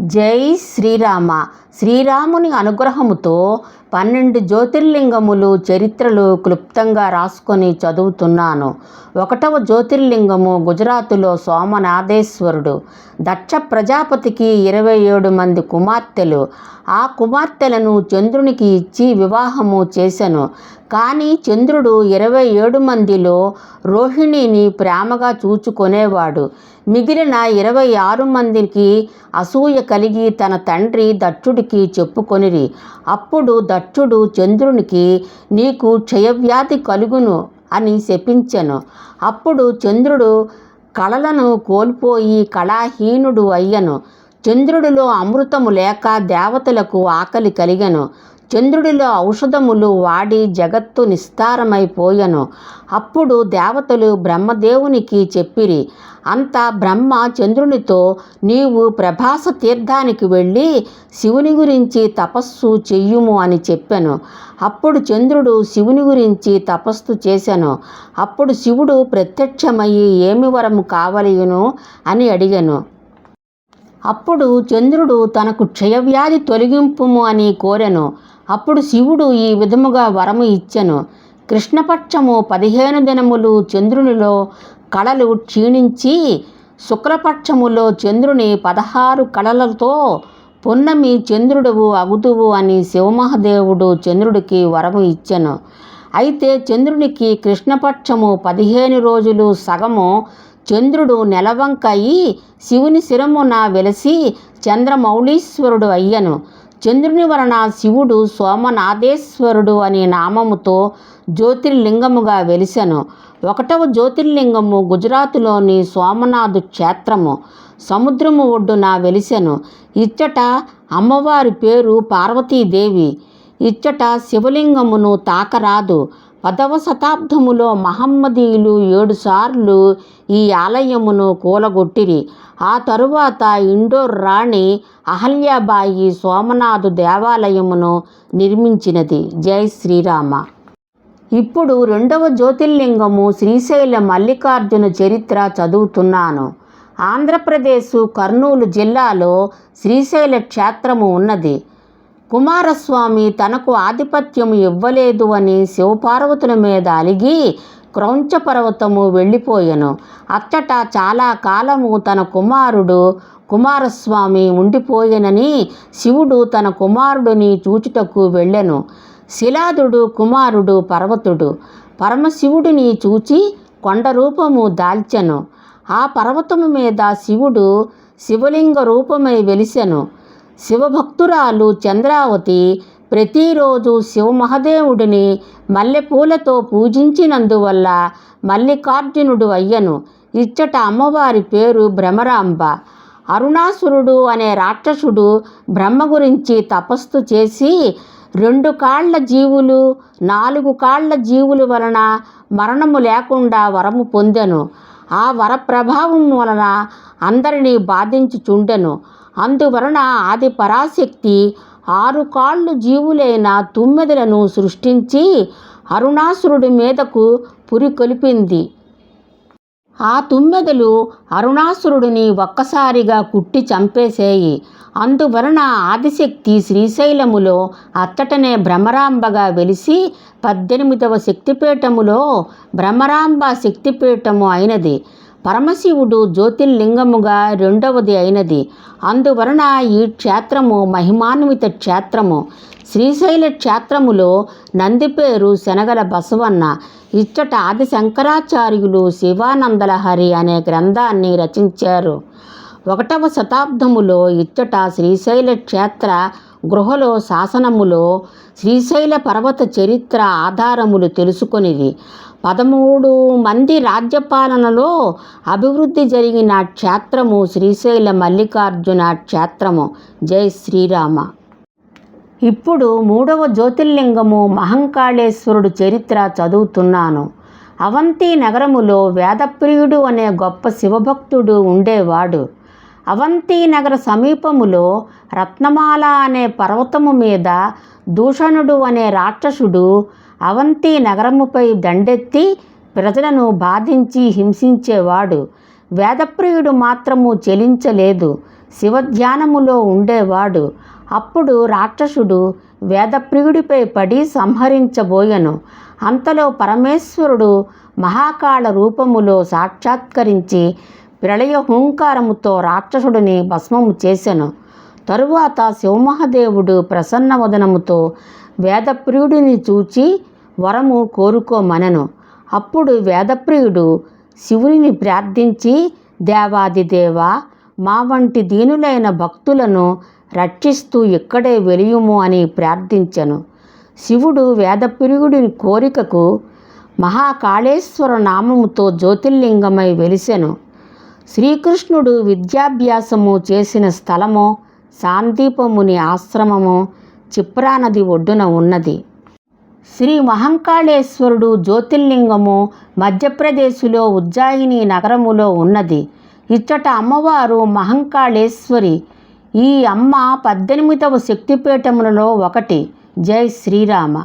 జై శ్రీరామ. శ్రీరాముని అనుగ్రహముతో పన్నెండు జ్యోతిర్లింగములు చరిత్రలు క్లుప్తంగా రాసుకొని చదువుతున్నాను. ఒకటవ జ్యోతిర్లింగము గుజరాతులో సోమనాథేశ్వరుడు. దక్ష ప్రజాపతికి ఇరవై ఏడు మంది కుమార్తెలు. ఆ కుమార్తెలను చంద్రునికి ఇచ్చి వివాహము చేశాను కానీ చంద్రుడు ఇరవై ఏడు మందిలో రోహిణిని ప్రేమగా చూచుకొనేవాడు. మిగిలిన ఇరవై ఆరు మందికి అసూయ కలిగి తన తండ్రి దక్షుడికి చెప్పుకొనిరి. అప్పుడు దక్షుడు చంద్రునికి నీకు క్షయవ్యాధి కలుగును అని శపించెను. అప్పుడు చంద్రుడు కళలను కోల్పోయి కళాహీనుడు అయ్యను. చంద్రుడిలో అమృతము లేక దేవతలకు ఆకలి కలిగను. చంద్రుడిలో ఔషధములు వాడి జగత్తు నిస్తారమైపోయెను. అప్పుడు దేవతలు బ్రహ్మదేవునికి చెప్పిరి అంత బ్రహ్మ చంద్రునితో నీవు ప్రభాస తీర్థానికి వెళ్ళి శివుని గురించి తపస్సు చెయ్యుము అని చెప్పాను. అప్పుడు చంద్రుడు శివుని గురించి తపస్సు చేశాను అప్పుడు శివుడు ప్రత్యక్షమయ్యి ఏమి వరము కావలియును అని అడిగాను. అప్పుడు చంద్రుడు తనకు క్షయవ్యాధి తొలగింపుము అని కోరెను. అప్పుడు శివుడు ఈ విధముగా వరము ఇచ్చెను. కృష్ణపక్షము పదిహేను దినములు చంద్రునిలో కళలు క్షీణించి శుక్లపక్షములో చంద్రుని పదహారు కళలతో పున్నమి చంద్రుడువు అగుతువు అని శివమహదేవుడు చంద్రుడికి వరము ఇచ్చెను. అయితే చంద్రునికి కృష్ణపక్షము పదిహేను రోజులు సగము చంద్రుడు నెలవంకయి శివుని శిరమున వెలసి చంద్రమౌళీశ్వరుడు అయ్యను. చంద్రుని వలన శివుడు సోమనాథేశ్వరుడు అనే నామముతో జ్యోతిర్లింగముగా వెలిసెను. ఒకటవ జ్యోతిర్లింగము గుజరాతులోని సోమనాథు క్షేత్రము. సముద్రము ఒడ్డున వెలిసెను. ఇచ్చట అమ్మవారి పేరు పార్వతీదేవి. ఇచ్చట శివలింగమును తాకరాదు. పదవ శతాబ్దములో మహమ్మదీయులు ఏడుసార్లు ఈ ఆలయమును కూలగొట్టిరి. ఆ తరువాత ఇండోర్ రాణి అహల్యాబాయి సోమనాథు దేవాలయమును నిర్మించినది. జై శ్రీరామ. ఇప్పుడు రెండవ జ్యోతిర్లింగము శ్రీశైల మల్లికార్జున చరిత్ర చదువుతున్నాను. ఆంధ్రప్రదేశ్ కర్నూలు జిల్లాలో శ్రీశైల క్షేత్రము ఉన్నది. కుమారస్వామి తనకు ఆధిపత్యం ఇవ్వలేదు అని శివపార్వతుల మీద అలిగి క్రౌంచ పర్వతము వెళ్ళిపోయెను. అచ్చట చాలా కాలము తన కుమారుడు కుమారస్వామి ఉండిపోయెనని శివుడు తన కుమారుడిని చూచుటకు వెళ్ళెను. శిలాదుడు కుమారుడు పర్వతుడు. పరమశివుడిని చూచి కొండ రూపము దాల్చెను. ఆ పర్వతము మీద శివుడు శివలింగ రూపమై వెలిసెను. శివభక్తురాలు చంద్రావతి ప్రతిరోజు శివమహదేవుడిని మల్లెపూలతో పూజించినందువల్ల మల్లికార్జునుడు అయ్యను. ఇచ్చట అమ్మవారి పేరు భ్రమరాంబ. అరుణాసురుడు అనే రాక్షసుడు బ్రహ్మ గురించి తపస్సు చేసి రెండు కాళ్ళ జీవులు నాలుగు కాళ్ళ జీవుల వలన మరణము లేకుండా వరము పొందెను. ఆ వర ప్రభావం వలన అందరినీ బాధించుచుండెను. అందువలన ఆది పరాశక్తి ఆరు కాళ్ళు జీవులైన తుమ్మెదలను సృష్టించి అరుణాసురుడి మీదకు పురికొల్పింది ఆ తుమ్మెదలు అరుణాసురుడిని ఒక్కసారిగా కుట్టి చంపేసేయి అందువలన ఆదిశక్తి శ్రీశైలములో అత్తటనే భ్రమరాంబగా వెలిసి పద్దెనిమిదవ శక్తిపీఠములో భ్రమరాంబ శక్తిపీఠము అయినది. పరమశివుడు జ్యోతిర్లింగముగా రెండవది అయినది. అందువలన ఈ క్షేత్రము మహిమాన్విత క్షేత్రము. శ్రీశైల క్షేత్రములో నందిపేరు శనగల బసవన్న ఇచ్చట ఆది శంకరాచార్యులు శివానందలహరి అనే గ్రంథాన్ని రచించారు. ఒకటవ శతాబ్దములో ఇచ్చట శ్రీశైల క్షేత్ర గృహలో శాసనములో శ్రీశైల పర్వత చరిత్ర ఆధారములు తెలుసుకొనిది. పదమూడు మంది రాజ్యపాలనలో అభివృద్ధి జరిగిన క్షేత్రము శ్రీశైల మల్లికార్జున క్షేత్రము. జై శ్రీరామ. ఇప్పుడు మూడవ జ్యోతిర్లింగము మహంకాళేశ్వరుడు చరిత్ర చదువుతున్నాను. అవంతి నగరములో వేదప్రియుడు అనే గొప్ప శివభక్తుడు ఉండేవాడు. అవంతి నగర సమీపములో రత్నమాల అనే పర్వతము మీద దూషణుడు అనే రాక్షసుడు అవంతి నగరముపై దండెత్తి ప్రజలను బాధించి హింసించేవాడు. వేదప్రియుడు మాత్రము చెలించలేదు. శివధ్యానములో ఉండేవాడు. అప్పుడు రాక్షసుడు వేదప్రియుడిపై పడి సంహరించబోయెను. అంతలో పరమేశ్వరుడు మహాకాళ రూపములో సాక్షాత్కరించి ప్రళయ హుంకారముతో రాక్షసుడిని భస్మము చేసెను. తరువాత శివమహాదేవుడు ప్రసన్నవదనముతో వేదప్రియుడిని చూచి వరము కోరుకోమనెను. అప్పుడు వేదప్రియుడు శివుని ప్రార్థించి దేవాదిదేవ మా వంటి దీనులైన భక్తులను రక్షిస్తూ ఇక్కడే వెలియుము అని ప్రార్థించెను. శివుడు వేదప్రియుడిని కోరికకు మహాకాళేశ్వర నామముతో జ్యోతిర్లింగమై వెలిసెను. శ్రీకృష్ణుడు విద్యాభ్యాసము చేసిన స్థలము శాంతిపముని ఆశ్రమము చిప్రా నది ఒడ్డున ఉన్నది. శ్రీ మహంకాళేశ్వరుడు జ్యోతిర్లింగము మధ్యప్రదేశ్లో ఉజ్జాయిని నగరములో ఉన్నది. ఇచ్చట అమ్మవారు మహంకాళేశ్వరి ఈ అమ్మ పద్దెనిమిదవ శక్తిపీఠములలో ఒకటి. జై శ్రీరామ.